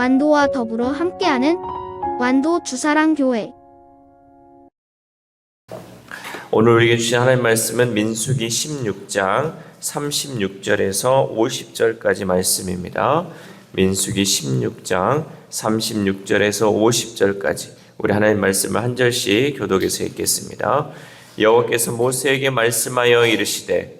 완도와 더불어 함께하는 완도 주사랑 교회 오늘 우리에게 주신 하나님 말씀은 민수기 16장 36절에서 50절까지 말씀입니다. 민수기 16장 36절에서 50절까지 우리 하나님 말씀을 한 절씩 교독해서 읽겠습니다. 여호와께서 모세에게 말씀하여 이르시되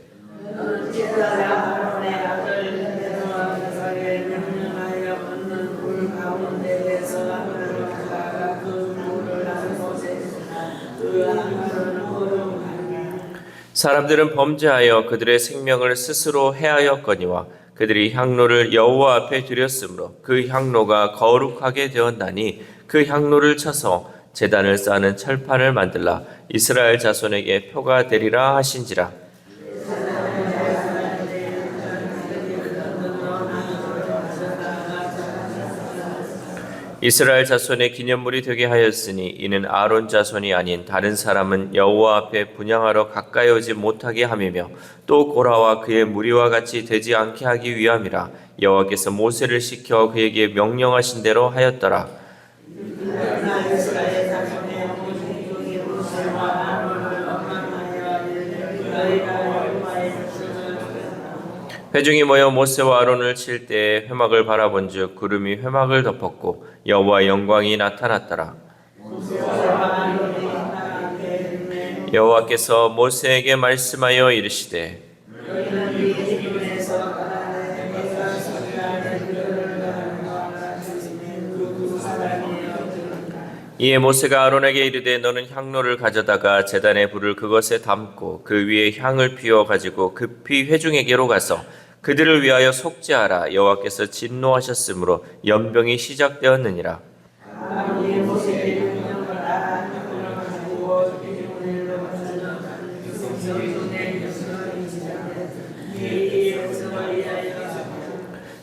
사람들은 범죄하여 그들의 생명을 스스로 해하였거니와 그들이 향로를 여호와 앞에 드렸으므로 그 향로가 거룩하게 되었나니 그 향로를 쳐서 제단을 쌓는 철판을 만들라. 이스라엘 자손에게 표가 되리라 하신지라 이스라엘 자손의 기념물이 되게 하였으니 이는 아론 자손이 아닌 다른 사람은 여호와 앞에 분양하러 가까이 오지 못하게 함이며 또 고라와 그의 무리와 같이 되지 않게 하기 위함이라. 여호와께서 모세를 시켜 그에게 명령하신 대로 하였더라 회중이 모여 모세와 아론을 칠때 회막을 바라본즉 구름이 회막을 덮었고 여호와의 영광이 나타났더라. 여호와께서 모세에게 말씀하여 이르시되 이에 모세가 아론에게 이르되 너는 향로를 가져다가 제단의 불을 그것에 담고 그 위에 향을 피워 가지고 급히 회중에게로 가서 그들을 위하여 속죄하라. 여호와께서 진노하셨으므로 연병이 시작되었느니라.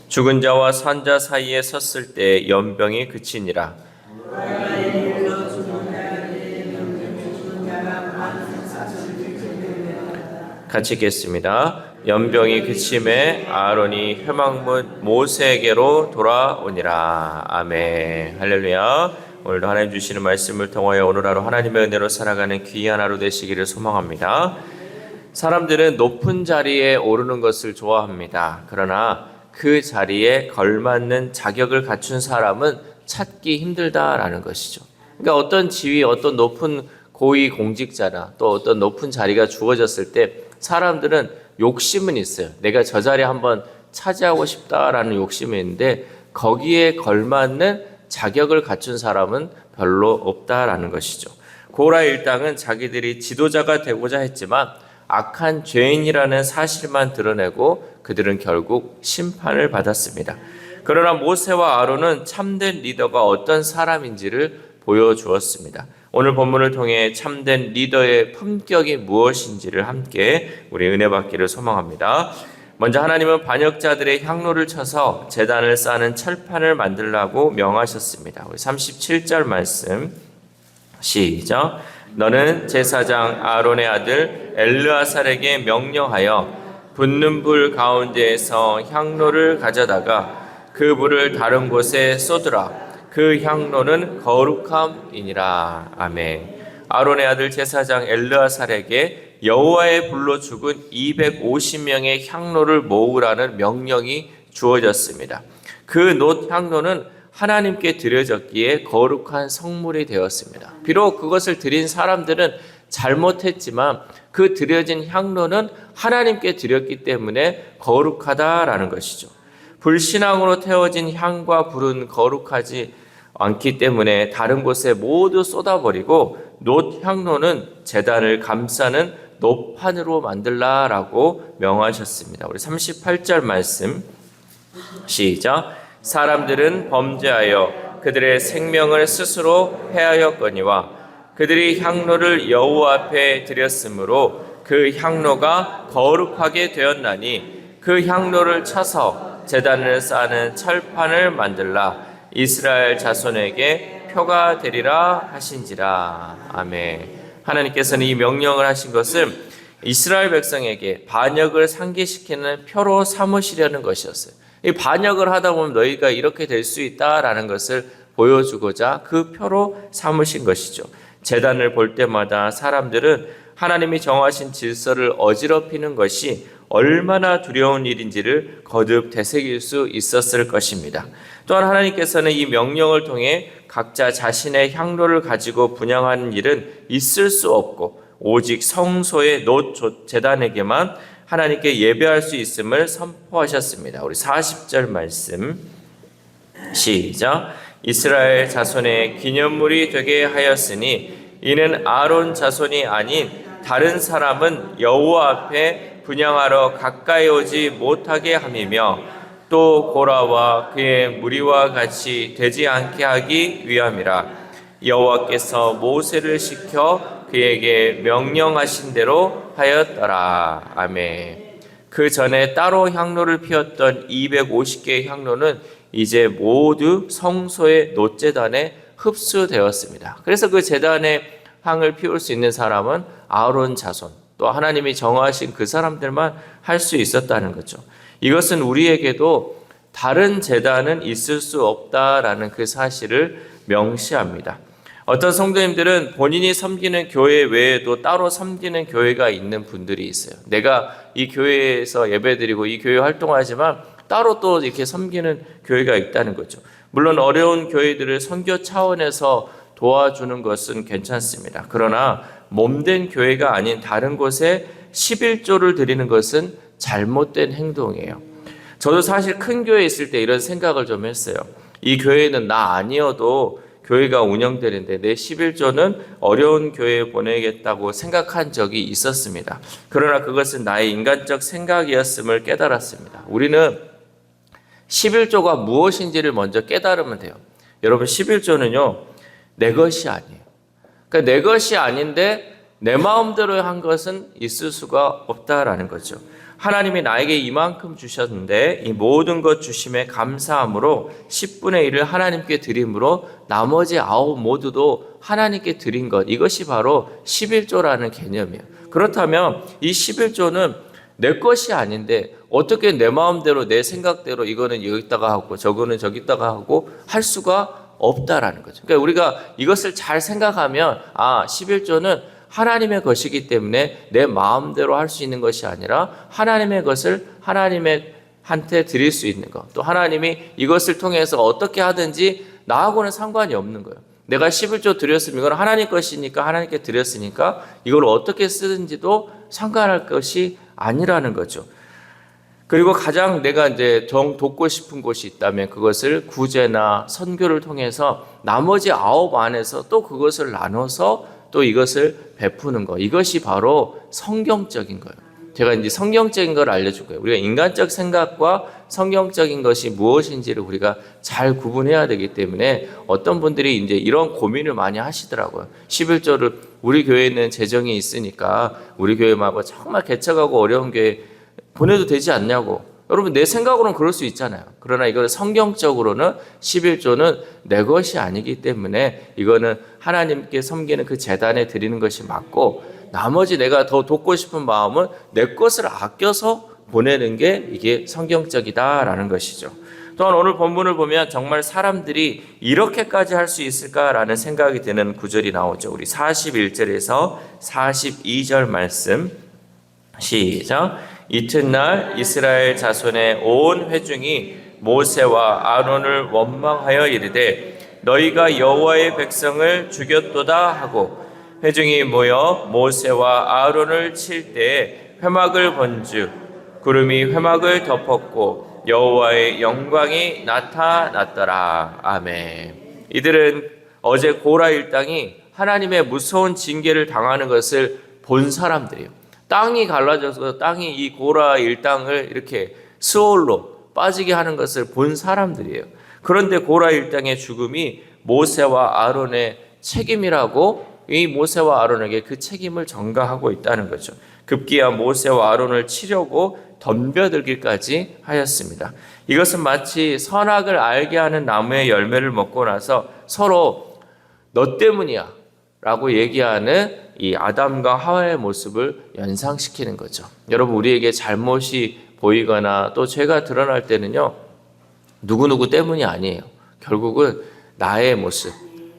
죽은 자와 산자 사이에 섰을 때 연병이 그치니라 같이 읽겠습니다. 연병이 그침에 아론이 회막문 모세에게로 돌아오니라. 아멘. 할렐루야. 오늘도 하나님 주시는 말씀을 통하여 오늘 하루 하나님의 은혜로 살아가는 귀한 하루 되시기를 소망합니다. 사람들은 높은 자리에 오르는 것을 좋아합니다. 그러나 그 자리에 걸맞는 자격을 갖춘 사람은 찾기 힘들다라는 것이죠. 그러니까 어떤 지위, 어떤 높은 고위 공직자나 또 어떤 높은 자리가 주어졌을 때 사람들은 욕심은 있어요. 내가 저 자리에 한번 차지하고 싶다라는 욕심이 있는데 거기에 걸맞는 자격을 갖춘 사람은 별로 없다라는 것이죠. 고라 일당은 자기들이 지도자가 되고자 했지만 악한 죄인이라는 사실만 드러내고 그들은 결국 심판을 받았습니다. 그러나 모세와 아론은 참된 리더가 어떤 사람인지를 보여주었습니다. 오늘 본문을 통해 참된 리더의 품격이 무엇인지를 함께 우리 은혜 받기를 소망합니다. 먼저 하나님은 반역자들의 향로를 쳐서 재단을 쌓는 철판을 만들라고 명하셨습니다. 우리 37절 말씀 시작. 너는 제사장 아론의 아들 엘르아살에게 명령하여 붙는 불 가운데에서 향로를 가져다가 그 불을 다른 곳에 쏟으라. 그 향로는 거룩함이니라. 아멘. 아론의 아들 제사장 엘르아살에게 여호와의 불로 죽은 250명의 향로를 모으라는 명령이 주어졌습니다. 그놋 향로는 하나님께 드려졌기에 거룩한 성물이 되었습니다. 비록 그것을 드린 사람들은 잘못했지만 그 드려진 향로는 하나님께 드렸기 때문에 거룩하다라는 것이죠. 불신앙으로 태워진 향과 불은 거룩하지 않기 때문에 다른 곳에 모두 쏟아버리고 놋 향로는 재단을 감싸는 놋판으로 만들라라고 명하셨습니다. 우리 38절 말씀 시작. 사람들은 범죄하여 그들의 생명을 스스로 해하였거니와 그들이 향로를 여호와 앞에 드렸으므로 그 향로가 거룩하게 되었나니 그 향로를 쳐서 제단을 쌓는 철판을 만들라 이스라엘 자손에게 표가 되리라 하신지라 아멘. 하나님께서는 이 명령을 하신 것은 이스라엘 백성에게 반역을 상기시키는 표로 삼으시려는 것이었어요. 이 반역을 하다 보면 너희가 이렇게 될 수 있다라는 것을 보여주고자 그 표로 삼으신 것이죠. 재단을 볼 때마다 사람들은 하나님이 정하신 질서를 어지럽히는 것이 얼마나 두려운 일인지를 거듭 되새길 수 있었을 것입니다. 또한 하나님께서는 이 명령을 통해 각자 자신의 향로를 가지고 분양하는 일은 있을 수 없고 오직 성소의 노 재단에게만 하나님께 예배할 수 있음을 선포하셨습니다. 우리 40절 말씀 시작 이스라엘 자손의 기념물이 되게 하였으니 이는 아론 자손이 아닌 다른 사람은 여호와 앞에 분양하러 가까이 오지 못하게 함이며 또 고라와 그의 무리와 같이 되지 않게 하기 위함이라 여호와께서 모세를 시켜 그에게 명령하신 대로 하였더라 아멘. 그 전에 따로 향로를 피웠던 250개의 향로는 이제 모두 성소의 노제단에 흡수되었습니다. 그래서 그 제단에 향을 피울 수 있는 사람은 아론 자손, 또 하나님이 정하신 그 사람들만 할 수 있었다는 거죠. 이것은 우리에게도 다른 재단은 있을 수 없다라는 그 사실을 명시합니다. 어떤 성도님들은 본인이 섬기는 교회 외에도 따로 섬기는 교회가 있는 분들이 있어요. 내가 이 교회에서 예배드리고 이 교회 활동하지만 따로 또 이렇게 섬기는 교회가 있다는 거죠. 물론 어려운 교회들을 선교 차원에서 도와주는 것은 괜찮습니다. 그러나 몸된 교회가 아닌 다른 곳에 11조를 드리는 것은 잘못된 행동이에요. 저도 사실 큰 교회에 있을 때 이런 생각을 좀 했어요. 이 교회는 나 아니어도 교회가 운영되는데 내 11조는 어려운 교회에 보내겠다고 생각한 적이 있었습니다. 그러나 그것은 나의 인간적 생각이었음을 깨달았습니다. 우리는 11조가 무엇인지를 먼저 깨달으면 돼요. 여러분 11조는요. 내 것이 아니에요. 그러니까 내 것이 아닌데 내 마음대로 한 것은 있을 수가 없다라는 거죠. 하나님이 나에게 이만큼 주셨는데 이 모든 것 주심에 감사함으로 10분의 1을 하나님께 드림으로 나머지 아홉 모두도 하나님께 드린 것 이것이 바로 11조라는 개념이에요. 그렇다면 이 11조는 내 것이 아닌데 어떻게 내 마음대로 내 생각대로 이거는 여기다가 하고 저거는 저기다가 하고 할 수가 없다라는 거죠. 그러니까 우리가 이것을 잘 생각하면 아 11조는 하나님의 것이기 때문에 내 마음대로 할 수 있는 것이 아니라 하나님의 것을 하나님의 한테 드릴 수 있는 것. 또 하나님이 이것을 통해서 어떻게 하든지 나하고는 상관이 없는 거예요. 내가 11조 드렸으면 이건 하나님 것이니까 하나님께 드렸으니까 이걸 어떻게 쓰든지도 상관할 것이 아니라는 거죠. 그리고 가장 내가 이제 정 돕고 싶은 곳이 있다면 그것을 구제나 선교를 통해서 나머지 아홉 안에서 또 그것을 나눠서 또 이것을 베푸는 거. 이것이 바로 성경적인 거예요. 제가 이제 성경적인 걸 알려줄 거예요. 우리가 인간적 생각과 성경적인 것이 무엇인지를 우리가 잘 구분해야 되기 때문에 어떤 분들이 이제 이런 고민을 많이 하시더라고요. 11조를 우리 교회는 재정이 있으니까 우리 교회 말고 정말 개척하고 어려운 교회 보내도 되지 않냐고. 여러분 내 생각으로는 그럴 수 있잖아요. 그러나 이거는 성경적으로는 11조는 내 것이 아니기 때문에 이거는 하나님께 섬기는 그 재단에 드리는 것이 맞고 나머지 내가 더 돕고 싶은 마음은 내 것을 아껴서 보내는 게 이게 성경적이다라는 것이죠. 또한 오늘 본문을 보면 정말 사람들이 이렇게까지 할 수 있을까라는 생각이 드는 구절이 나오죠. 우리 41절에서 42절 말씀 시작. 이튿날 이스라엘 자손의 온 회중이 모세와 아론을 원망하여 이르되 너희가 여호와의 백성을 죽였도다 하고 회중이 모여 모세와 아론을 칠 때에 회막을 번즉 구름이 회막을 덮었고 여호와의 영광이 나타났더라 아멘. 이들은 어제 고라 일당이 하나님의 무서운 징계를 당하는 것을 본 사람들이에요. 땅이 갈라져서 땅이 이 고라 일당을 이렇게 스올로 빠지게 하는 것을 본 사람들이에요. 그런데 고라 일당의 죽음이 모세와 아론의 책임이라고 이 모세와 아론에게 그 책임을 전가하고 있다는 거죠. 급기야 모세와 아론을 치려고 덤벼들기까지 하였습니다. 이것은 마치 선악을 알게 하는 나무의 열매를 먹고 나서 서로 너 때문이야 라고 얘기하는 이 아담과 하와의 모습을 연상시키는 거죠. 여러분, 우리에게 잘못이 보이거나 또 죄가 드러날 때는요, 누구누구 때문이 아니에요. 결국은 나의 모습,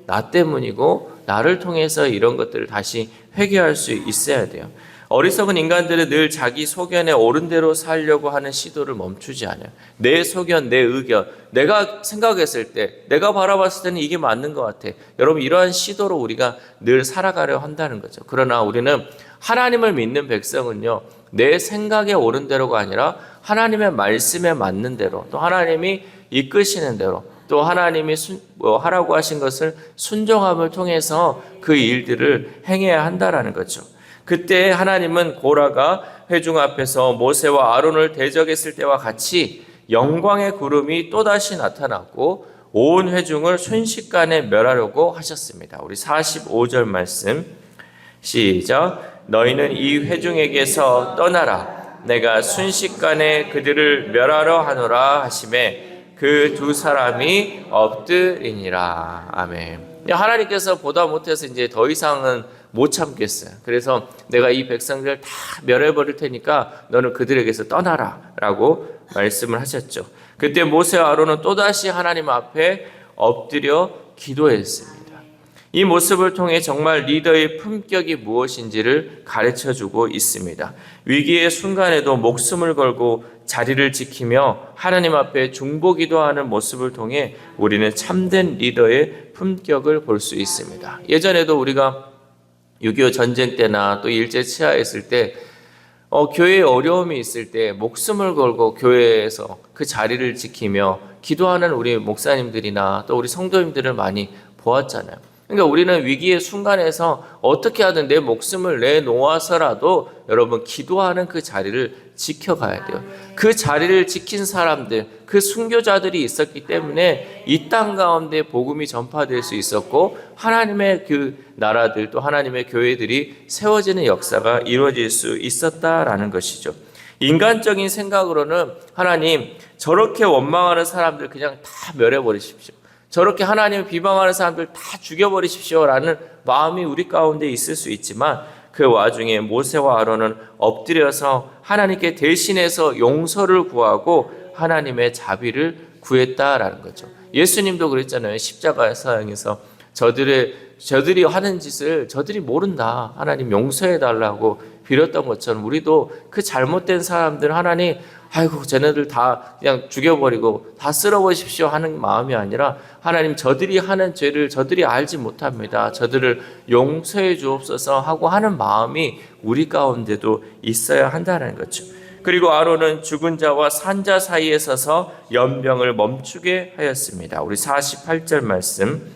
나 때문이고 나를 통해서 이런 것들을 다시 회개할 수 있어야 돼요. 어리석은 인간들은 늘 자기 소견에 옳은 대로 살려고 하는 시도를 멈추지 않아요. 내 소견, 내 의견, 내가 생각했을 때, 내가 바라봤을 때는 이게 맞는 것 같아. 여러분, 이러한 시도로 우리가 늘 살아가려 한다는 거죠. 그러나 우리는 하나님을 믿는 백성은요, 내 생각에 옳은 대로가 아니라 하나님의 말씀에 맞는 대로, 또 하나님이 이끄시는 대로, 또 하나님이 순, 뭐 하라고 하신 것을 순종함을 통해서 그 일들을 행해야 한다라는 거죠. 그때 하나님은 고라가 회중 앞에서 모세와 아론을 대적했을 때와 같이 영광의 구름이 또다시 나타났고 온 회중을 순식간에 멸하려고 하셨습니다. 우리 45절 말씀 시작 너희는 이 회중에게서 떠나라 내가 순식간에 그들을 멸하러 하노라 하심에 그 두 사람이 엎드리니라 아멘. 하나님께서 보다 못해서 이제 더 이상은 못 참겠어요. 그래서 내가 이 백성들 다 멸해버릴 테니까 너는 그들에게서 떠나라 라고 말씀을 하셨죠. 그때 모세와 아론은 또다시 하나님 앞에 엎드려 기도했습니다. 이 모습을 통해 정말 리더의 품격이 무엇인지를 가르쳐 주고 있습니다. 위기의 순간에도 목숨을 걸고 자리를 지키며 하나님 앞에 중보기도하는 모습을 통해 우리는 참된 리더의 품격을 볼 수 있습니다. 예전에도 우리가 6.25 전쟁 때나 또 일제 치하했을 때 어, 교회에 어려움이 있을 때 목숨을 걸고 교회에서 그 자리를 지키며 기도하는 우리 목사님들이나 또 우리 성도님들을 많이 보았잖아요. 그러니까 우리는 위기의 순간에서 어떻게 하든 내 목숨을 내놓아서라도 여러분 기도하는 그 자리를 지켜가야 돼요. 그 자리를 지킨 사람들, 그 순교자들이 있었기 때문에 이 땅 가운데 복음이 전파될 수 있었고 하나님의 그 나라들 또 하나님의 교회들이 세워지는 역사가 이루어질 수 있었다라는 것이죠. 인간적인 생각으로는 하나님 저렇게 원망하는 사람들 그냥 다 멸해버리십시오. 저렇게 하나님을 비방하는 사람들 다 죽여버리십시오라는 마음이 우리 가운데 있을 수 있지만 그 와중에 모세와 아론은 엎드려서 하나님께 대신해서 용서를 구하고 하나님의 자비를 구했다라는 거죠. 예수님도 그랬잖아요. 십자가 사형에서 저들의 저들이 하는 짓을 저들이 모른다. 하나님 용서해 달라고 빌었던 것처럼 우리도 그 잘못된 사람들 하나님 아이고 쟤네들 다 그냥 죽여버리고 다 쓸어버리십시오 하는 마음이 아니라 하나님 저들이 하는 죄를 저들이 알지 못합니다. 저들을 용서해 주옵소서 하고 하는 마음이 우리 가운데도 있어야 한다는 거죠. 그리고 아론은 죽은 자와 산자 사이에 서서 연병을 멈추게 하였습니다. 우리 48절 말씀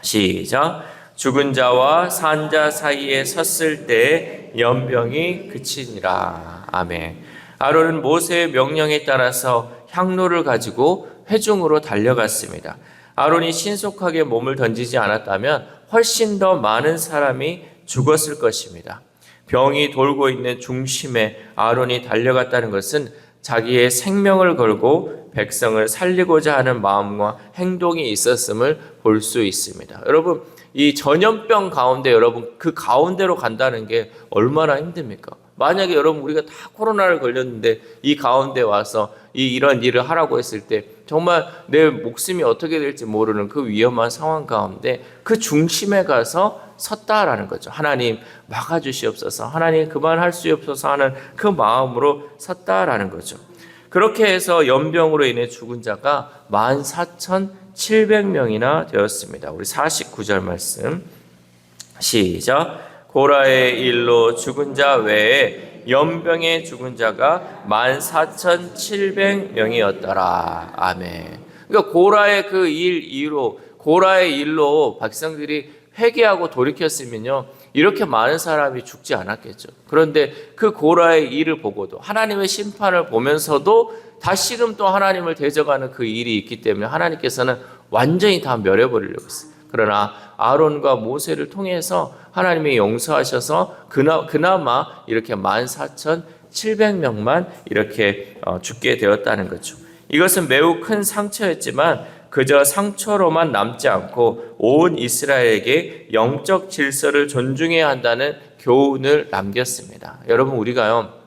시작. 죽은 자와 산자 사이에 섰을 때 연병이 그치니라. 아멘. 아론은 모세의 명령에 따라서 향로를 가지고 회중으로 달려갔습니다. 아론이 신속하게 몸을 던지지 않았다면 훨씬 더 많은 사람이 죽었을 것입니다. 병이 돌고 있는 중심에 아론이 달려갔다는 것은 자기의 생명을 걸고 백성을 살리고자 하는 마음과 행동이 있었음을 볼 수 있습니다. 여러분, 이 전염병 가운데 여러분 그 가운데로 간다는 게 얼마나 힘듭니까? 만약에 여러분 우리가 다 코로나를 걸렸는데 이 가운데 와서 이 이런 일을 하라고 했을 때 정말 내 목숨이 어떻게 될지 모르는 그 위험한 상황 가운데 그 중심에 가서 섰다라는 거죠. 하나님 막아주시옵소서. 하나님 그만할 수 없어서 하는 그 마음으로 섰다라는 거죠. 그렇게 해서 연병으로 인해 죽은 자가 14,700명이나 되었습니다. 우리 49절 말씀 시작. 고라의 일로 죽은 자 외에 연병에 죽은 자가 14,700명이었더라. 아멘. 그러니까 고라의 그 일 이후로 고라의 일로 백성들이 회개하고 돌이켰으면요. 이렇게 많은 사람이 죽지 않았겠죠. 그런데 그 고라의 일을 보고도 하나님의 심판을 보면서도 다시금 또 하나님을 대적하는 그 일이 있기 때문에 하나님께서는 완전히 다 멸해버리려고 했어요. 그러나 아론과 모세를 통해서 하나님이 용서하셔서 그나, 그나마 이렇게 14,700명만 이렇게 어, 죽게 되었다는 거죠. 이것은 매우 큰 상처였지만 그저 상처로만 남지 않고 온 이스라엘에게 영적 질서를 존중해야 한다는 교훈을 남겼습니다. 여러분 우리가요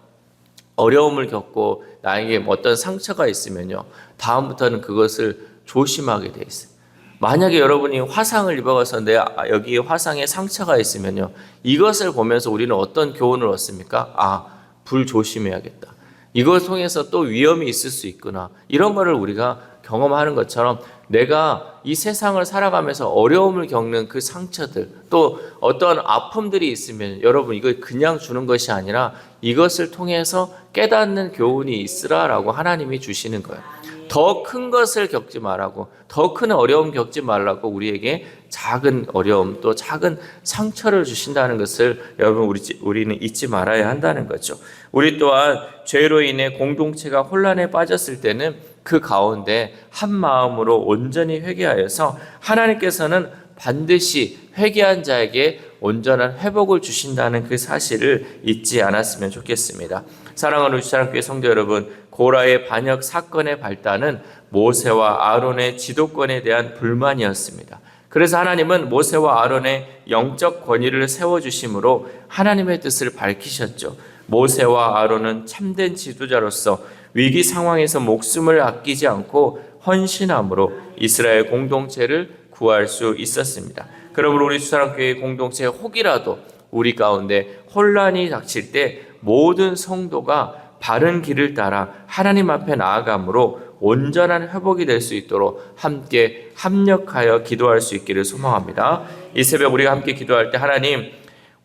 어려움을 겪고 나에게 어떤 상처가 있으면요. 다음부터는 그것을 조심하게 돼 있어요. 만약에 여러분이 화상을 입어가서 내 아, 여기 화상에 상처가 있으면요. 이것을 보면서 우리는 어떤 교훈을 얻습니까? 아, 불 조심해야겠다. 이걸 통해서 또 위험이 있을 수 있구나. 이런 거를 우리가 경험하는 것처럼 내가 이 세상을 살아가면서 어려움을 겪는 그 상처들 또 어떤 아픔들이 있으면 여러분 이걸 그냥 주는 것이 아니라 이것을 통해서 깨닫는 교훈이 있으라라고 하나님이 주시는 거예요. 더 큰 것을 겪지 말라고 더 큰 어려움 겪지 말라고 우리에게 작은 어려움 또 작은 상처를 주신다는 것을 여러분 우리 우리는 잊지 말아야 한다는 거죠. 우리 또한 죄로 인해 공동체가 혼란에 빠졌을 때는 그 가운데 한 마음으로 온전히 회개하여서 하나님께서는 반드시 회개한 자에게 온전한 회복을 주신다는 그 사실을 잊지 않았으면 좋겠습니다. 사랑하는 주사랑교회 성도 여러분, 고라의 반역 사건의 발단은 모세와 아론의 지도권에 대한 불만이었습니다. 그래서 하나님은 모세와 아론의 영적 권위를 세워주심으로 하나님의 뜻을 밝히셨죠. 모세와 아론은 참된 지도자로서 위기 상황에서 목숨을 아끼지 않고 헌신함으로 이스라엘 공동체를 구할 수 있었습니다. 그러므로 우리 수사랑교회 공동체 혹이라도 우리 가운데 혼란이 닥칠 때 모든 성도가 바른 길을 따라 하나님 앞에 나아감으로 온전한 회복이 될 수 있도록 함께 합력하여 기도할 수 있기를 소망합니다. 이 새벽 우리가 함께 기도할 때 하나님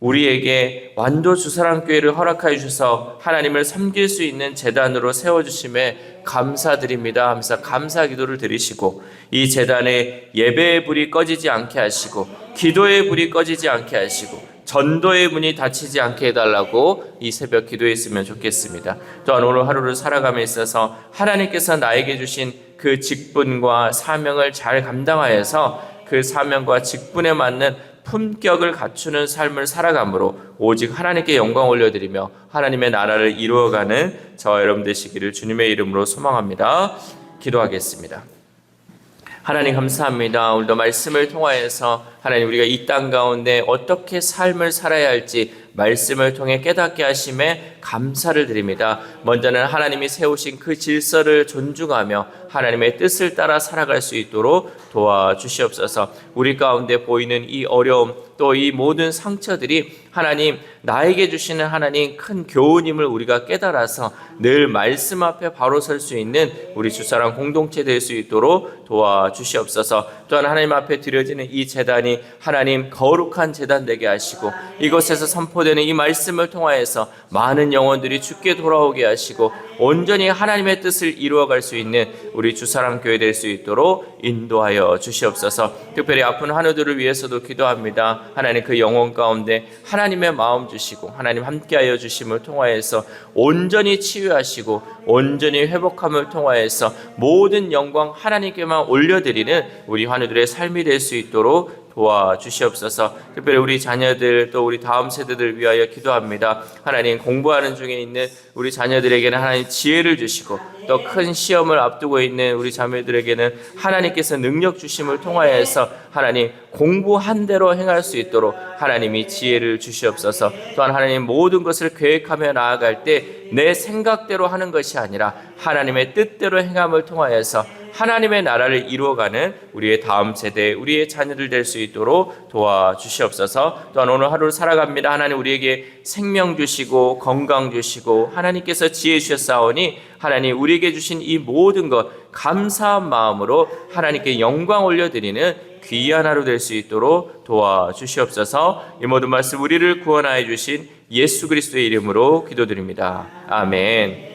우리에게 완도 주사랑교회를 허락하여 주셔서 하나님을 섬길 수 있는 재단으로 세워주심에 감사드립니다 하면서 감사 기도를 드리시고 이 재단에 예배의 불이 꺼지지 않게 하시고 기도의 불이 꺼지지 않게 하시고 전도의 문이 닫히지 않게 해달라고 이 새벽 기도했으면 좋겠습니다. 또한 오늘 하루를 살아감에 있어서 하나님께서 나에게 주신 그 직분과 사명을 잘 감당하여서 그 사명과 직분에 맞는 품격을 갖추는 삶을 살아감으로 오직 하나님께 영광 올려드리며 하나님의 나라를 이루어가는 저와 여러분 되시기를 주님의 이름으로 소망합니다. 기도하겠습니다. 하나님 감사합니다. 오늘도 말씀을 통하여서 하나님 우리가 이 땅 가운데 어떻게 삶을 살아야 할지 말씀을 통해 깨닫게 하심에 감사를 드립니다. 먼저는 하나님이 세우신 그 질서를 존중하며 하나님의 뜻을 따라 살아갈 수 있도록 도와주시옵소서. 우리 가운데 보이는 이 어려움 또 이 모든 상처들이 하나님 나에게 주시는 하나님 큰 교훈임을 우리가 깨달아서 늘 말씀 앞에 바로 설 수 있는 우리 주사랑 공동체 될 수 있도록 도와주시옵소서. 또한 하나님 앞에 드려지는 이 재단이 하나님 거룩한 재단 되게 하시고 이곳에서 선포되는 이 말씀을 통하여서 많은 영혼들이 죽게 돌아오게 하시고 온전히 하나님의 뜻을 이루어갈 수 있는 우리 주사람 교회 될 수 있도록 인도하여 주시옵소서. 특별히 아픈 한우들을 위해서도 기도합니다. 하나님 그 영혼 가운데 하나님의 마음 주시고 하나님 함께하여 주심을 통하여서 온전히 치유하시고 온전히 회복함을 통하여서 모든 영광 하나님께만 올려드리는 우리 한우들의 삶이 될 수 있도록 도와주시옵소서. 특별히 우리 자녀들 또 우리 다음 세대들 위하여 기도합니다. 하나님 공부하는 중에 있는 우리 자녀들에게는 하나님 지혜를 주시고 또 큰 시험을 앞두고 있는 우리 자매들에게는 하나님께서 능력 주심을 통하여서 하나님 공부한 대로 행할 수 있도록 하나님이 지혜를 주시옵소서. 또한 하나님 모든 것을 계획하며 나아갈 때 내 생각대로 하는 것이 아니라 하나님의 뜻대로 행함을 통하여서 하나님의 나라를 이루어가는 우리의 다음 세대, 우리의 자녀들 될 수 있도록 도와주시옵소서. 또한 오늘 하루를 살아갑니다. 하나님 우리에게 생명 주시고 건강 주시고 하나님께서 지혜 주셨사오니 하나님 우리에게 주신 이 모든 것 감사한 마음으로 하나님께 영광 올려드리는 귀한 하루 될 수 있도록 도와주시옵소서. 이 모든 말씀 우리를 구원하여 주신 예수 그리스도의 이름으로 기도드립니다. 아멘.